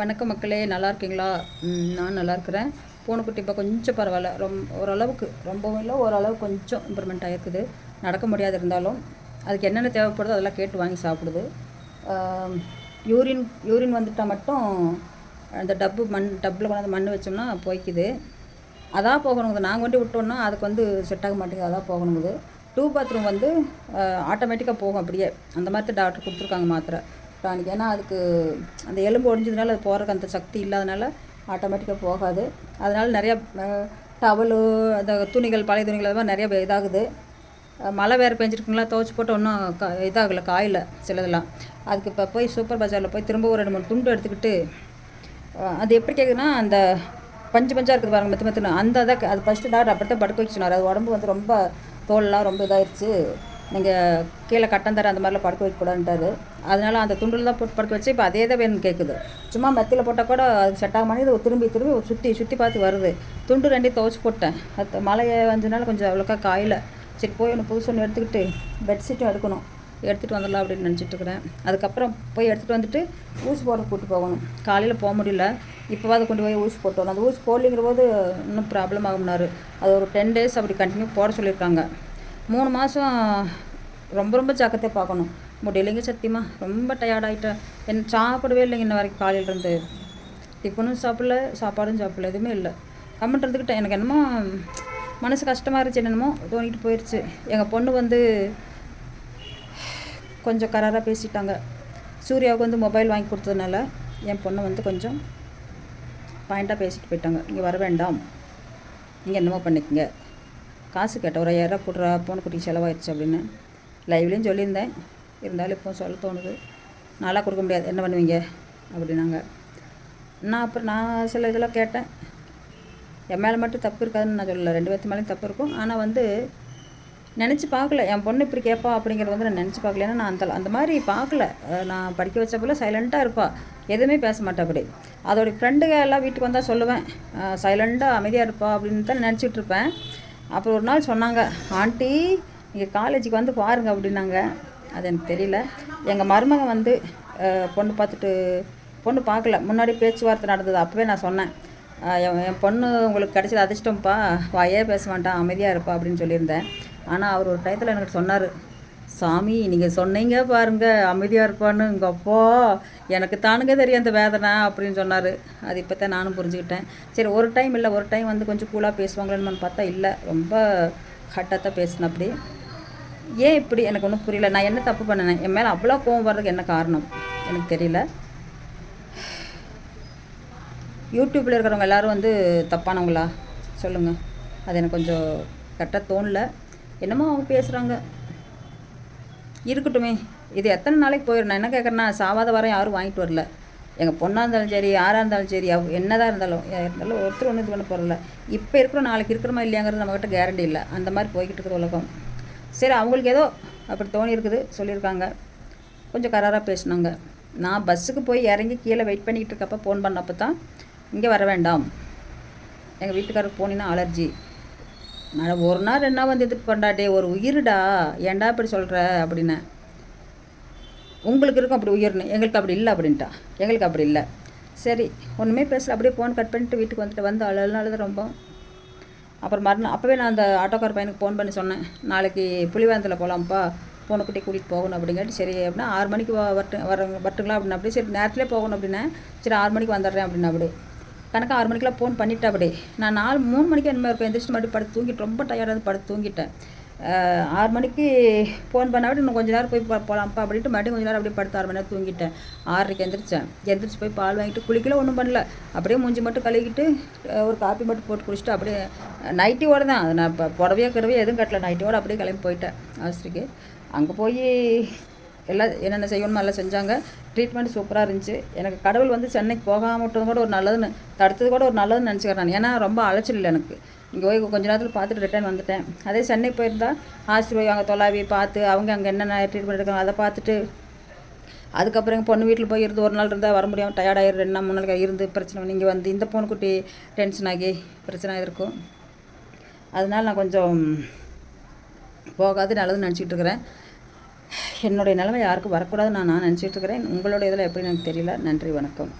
வணக்கம் மக்களே நல்லா இருக்கீங்களா? நான் நல்லா இருக்கிறேன். பூனைக்குட்டி இப்போ கொஞ்சம் பரவாயில்ல. ரொம்ப ஓரளவுக்கு ரொம்பவும் இல்லை ஓரளவுக்கு கொஞ்சம் இம்ப்ரூவ்மெண்ட் ஆகிருக்குது நடக்க முடியாது இருந்தாலும். அதுக்கு என்னென்ன தேவைப்படுதோ அதெல்லாம் கேட்டு வாங்கி சாப்பிடுது. யூரின் யூரின் வந்துட்டால் மட்டும் அந்த டப்பு மண் டப்பில் கொண்டாந்து மண் வச்சோம்னா போய்க்குது. அதான் போகணுங்குது. நாங்கள் கொண்டு விட்டோம்னா அதுக்கு வந்து செட் ஆக மாட்டேங்குது. அதான் போகணுங்குது. டூ பாத்ரூம் வந்து ஆட்டோமேட்டிக்காக போகும் அப்படியே. அந்த மாதிரி தான் டாக்டர் கொடுத்துருக்காங்க மாத்திரை. டானிக் ஏன்னா அதுக்கு அந்த எலும்பு ஒடிஞ்சதுனால அது போகிறக்கு அந்த சக்தி இல்லாதனால ஆட்டோமேட்டிக்காக போகாது. அதனால் நிறையா டவலு அந்த துணிகள் பழைய துணிகள் அது மாதிரி நிறைய இதாகுது. மழை வேறு பெஞ்சிருக்குங்களா? துவச்சி போட்டு ஒன்றும் க இதாகலை காயில் சிலதெல்லாம். அதுக்கு இப்போ போய் சூப்பர் பஜாரில் போய் திரும்ப ஒரு ரெண்டு மூணு துண்டு எடுத்துக்கிட்டு அது எப்படி கேட்குதுன்னா அந்த பஞ்சு பஞ்சாக இருக்குது பாருங்க மெத்து மெத்துன்னு. அந்த இதை அது ஃபஸ்ட்டு டாக்டர் அப்படி தான் படுக்க வச்சு சொன்னார் அது உடம்பு வந்து ரொம்ப தோல்லாம் ரொம்ப இதாகிடுச்சு நீங்கள் கீழே கட்டந்தர அந்த மாதிரிலாம் படுக்க வைக்கக்கூடாதுன்ட்டாரு. அதனால அந்த துண்டில் தான் போட்டு படுக்க வச்சு இப்போ அதே தான் வேணும்னு கேட்குது சும்மா மெத்தியில் போட்டால் கூட அது செட் ஆக மாட்டேங்குது திரும்பி திரும்பி சுற்றி சுற்றி பார்த்து வருது. துண்டு ரெண்டையும் துவச்சி போட்டேன். அது மழையை வந்ததுனால கொஞ்சம் அவ்வளோக்கா காயில். சரி போய் ஒன்று புதுசு ஒன்று எடுத்துக்கிட்டு பெட்ஷீட்டும் எடுக்கணும். எடுத்துகிட்டு வந்துடலாம் அப்படின்னு நினச்சிட்டு இருக்கிறேன். அதுக்கப்புறம் போய் எடுத்துகிட்டு வந்துட்டு ஊசி போட கூட்டி போகணும். காலையில் போக முடியல. இப்போவாது கொண்டு போய் ஊசி போட்டு வரணும் அந்த ஊசி போடலிங்கிற போது இன்னும் ப்ராப்ளம் ஆகும்னாரு. அது ஒரு டென் டேஸ் அப்படி கண்டினியூ போட சொல்லியிருக்காங்க. மூணு மாதம் ரொம்ப ரொம்ப ஜாக்கிரதையாக பார்க்கணும். முடியலைங்க சத்தியமா ரொம்ப டயர்டாகிட்டேன் என் சாப்பிடவே இல்லைங்க இன்ன வரைக்கும் காலையிலேருந்து டிஃபனும் சாப்பிடல சாப்பாடும் சாப்பிடல எதுவுமே இல்லை. கம்மெண்ட் இருந்துக்கிட்டேன் எனக்கு என்னமோ மனசு கஷ்டமாக இருந்துச்சு என்னென்னமோ தோணிட்டு போயிடுச்சு எங்கள் பொண்ணு வந்து கொஞ்சம் கராராக பேசிட்டாங்க. சூர்யாவுக்கு வந்து மொபைல் வாங்கி கொடுத்ததுனால என் பொண்ணு வந்து கொஞ்சம் பாயிண்ட்டாக பேசிட்டு போயிட்டாங்க. இங்கே வர வேண்டாம். நீங்கள் என்னமோ பண்ணிக்கங்க. காசு கேட்டேன். ஒரு ஐயாயிரம் போடுறா பூனைக்குட்டி செலவாயிடுச்சு அப்படின்னு லைவ்லேயும் சொல்லியிருந்தேன். இருந்தாலும் இப்போ சொல்ல தோணுது. நல்லா கொடுக்க முடியாது. என்ன பண்ணுவீங்க? அப்படின்னாங்க. நான் அப்புறம் நான் சில இதெல்லாம் கேட்டேன். என் மேலே மட்டும் தப்பு இருக்காதுன்னு நான் சொல்லலை. ரெண்டு பேர்த்து மேலேயும் தப்பு இருக்கும். ஆனால் வந்து நினச்சி பார்க்கல. என் பொண்ணு இப்படி கேட்பா அப்படிங்கிறது வந்து நான் நினச்சி பார்க்கல. ஏன்னா நான் அந்த அந்த மாதிரி பார்க்கல. நான் படிக்க வச்ச போல சைலண்ட்டாக இருப்பாள் எதுவுமே பேச மாட்டா அப்படி. அதோடைய ஃப்ரெண்டுங்க எல்லாம் வீட்டுக்கு வந்தால் சொல்லுவேன். சைலண்ட்டாக அமைதியாக இருப்பா அப்படின்னு தான் நினச்சிட்டு இருப்பேன். அப்புறம் ஒரு நாள் சொன்னாங்க ஆண்டி நீங்கள் காலேஜுக்கு வந்து பாருங்க அப்படின்னாங்க. அது எனக்கு தெரியல. எங்கள் மருமக வந்து பொண்ணு பார்த்துட்டு பொண்ணு பார்க்கல. முன்னாடி பேச்சுவார்த்தை நடந்தது. அப்போவே நான் சொன்னேன் என் என் பொண்ணு உங்களுக்கு கிடைச்சது அதிர்ஷ்டம்ப்பா வாயே பேச மாட்டான் அமைதியாக இருப்பா அப்படின்னு சொல்லியிருந்தேன். ஆனால் அவர் ஒரு டயத்தில் எனக்கு சொன்னார் சாமி நீங்கள் சொன்னீங்க பாருங்க அமைதியாக இருப்பான்னு. எங்கள் அப்பா எனக்கு தானுங்க தெரியும் அந்த வேதனை அப்படின்னு சொன்னார். அது இப்போ தான் நானும் புரிஞ்சுக்கிட்டேன். சரி ஒரு டைம் இல்லை ஒரு டைம் வந்து கொஞ்சம் கூலாக பேசுவாங்களேன்னு பார்த்தா இல்லை. ரொம்ப ஹட்டாக தான் அப்படி ஏன் இப்படி? எனக்கு ஒன்றும் புரியல. நான் என்ன தப்பு பண்ணினேன் என் மேலே அவ்வளோ கோவம் வர்றதுக்கு என்ன காரணம்? எனக்கு தெரியல. யூடியூப்பில் இருக்கிறவங்க எல்லாரும் வந்து தப்பானவங்களா? சொல்லுங்கள் அது எனக்கு கொஞ்சம் கரெக்டாக தோணல. என்னமோ அவங்க பேசுகிறாங்க இருக்கட்டுமே. இது எத்தனை நாளைக்கு போயிடும் நான் என்ன கேட்குறேன்னா சாவாத வரம் யாரும் வாங்கிட்டு வரல. எங்கள் பொண்ணாக இருந்தாலும் சரி யாராக இருந்தாலும் சரி அவ் என்னதான் இருந்தாலும் இருந்தாலும் ஒருத்தர் ஒன்றும் இது பண்ண போகிறல இப்போ இருக்கிறோம் நாளைக்கு இருக்கிறோமா இல்லையாங்கிறது நம்மக்கிட்ட கேரண்டி இல்லை. அந்த மாதிரி போய்கிட்டு இருக்கிற உலகம். சரி அவங்களுக்கு ஏதோ அப்படி தோணி இருக்குது சொல்லியிருக்காங்க. கொஞ்சம் கராராக பேசினாங்க. நான் பஸ்ஸுக்கு போய் இறங்கி கீழே வெயிட் பண்ணிக்கிட்டு இருக்கப்போ ஃபோன் பண்ணப்போ தான் இங்கே வர வேண்டாம். எங்கள் வீட்டுக்காரருக்கு போனீங்கன்னா அலர்ஜி நான் ஒரு நாள் ரெண்டு நாள் வந்து இதுக்கு கொண்டாட்டே ஒரு உயிருடா ஏன்டா இப்படி சொல்கிற அப்படின்னேன் உங்களுக்கு இருக்கும் அப்படி உயிர்னு எங்களுக்கு அப்படி இல்லை அப்படின்ட்டா. எங்களுக்கு அப்படி இல்லை. சரி ஒன்றுமே பேசல அப்படியே ஃபோன் கட் பண்ணிட்டு வீட்டுக்கு வந்துட்டு வந்து அழுதுனால தான் ரொம்ப. அப்புறம் மறுநாள் அப்போவே நான் அந்த ஆட்டோக்கார பையனுக்கு ஃபோன் பண்ணி சொன்னேன். நாளைக்கு புலிவேந்தத்தில் போகலாம்ப்பா பொண்ணுக்குட்டி கூட்டிகிட்டு போகணும் அப்படிங்காட்டி சரி அப்படின்னா ஆறு மணிக்கு வரட்டு வர வரட்டுங்களா அப்படின்னா அப்படியே சரி நேரத்துலேயே போகணும் அப்படின்னா சரி ஆறு மணிக்கு வந்துடுறேன் அப்படின்னா அப்படி கணக்கு ஆறு மணிக்கெலாம் ஃபோன் பண்ணிட்டேன் அப்படி நான் நாலு மூணு மணிக்கு என்ன இருக்கும் எந்திரிச்சு மறுபடியும் படுத்து தூங்கிட்டு ரொம்ப டயர்டாக இருந்து படுத்து தூங்கிட்டேன். ஆறு மணிக்கு ஃபோன் பண்ண விட இன்னும் கொஞ்ச நேரம் போய் போகலாம்ப்பா அப்படின்ட்டு மறுபடியும் கொஞ்ச நேரம் அப்படியே படுத்து ஆறு மணி நேரம் தூங்கிட்டேன். ஆறரைக்கு எந்திரிச்சேன். எந்திரிச்சு போய் பால் வாங்கிட்டு குளிக்கல ஒன்றும் பண்ணல. அப்படியே மூஞ்சி மட்டும் கழுவிக்கிட்டு ஒரு காப்பி மட்டும் போட்டு குடிச்சிட்டு அப்படியே நைட்டியோட தான். நான் இப்போ புடவையோ கருவையோ எதுவும் கட்டல. நைட்டியோட அப்படியே கிளம்பி போயிட்டேன். ஆஸ்திரிக்கு அங்கே போய் எல்லாம் என்னென்ன செய்யணுமோ எல்லாம் செஞ்சாங்க. ட்ரீட்மெண்ட் சூப்பராக இருந்துச்சு. எனக்கு கடவுள் வந்து சென்னைக்கு போகாமல் விட்டது கூட ஒரு நல்லதுன்னு தடுத்தது கூட ஒரு நல்லதுன்னு நினச்சிக்கிறேன் நான். ஏன்னா ரொம்ப அலைச்சல் இல்லை எனக்கு. இங்கே போய் கொஞ்ச நேரத்தில் பார்த்துட்டு ரிட்டர்ன் வந்துட்டேன். அதே சென்னை போயிருந்தால் ஹாஸ்டல் போய் அங்கே தொலாவி பார்த்து அவங்க அங்கே என்னென்ன ட்ரீட்மெண்ட் இருக்காங்க அதை பார்த்துட்டு அதுக்கப்புறம் எங்கள் பொண்ணு வீட்டில் போய் இருந்து ஒரு நாள் இருந்தால் வர முடியாமல் டயர்டாயிரு ரெண்டு நாள் மூணு நாள் இருந்து பிரச்சனை நீங்கள் வந்து இந்த பொண்ணுக்குட்டி டென்ஷன் ஆகி பிரச்சனை இருக்கும் அதனால் நான் கொஞ்சம் போகாது நல்லதுன்னு நினச்சிக்கிட்டு இருக்கிறேன். என்னுடைய நிலைமை யாருக்கும் வரக்கூடாதுன்னு நான் நான் நினச்சிட்டு இருக்கிறேன். உங்களுடைய இதில் எப்படி எனக்கு தெரியல. நன்றி வணக்கம்.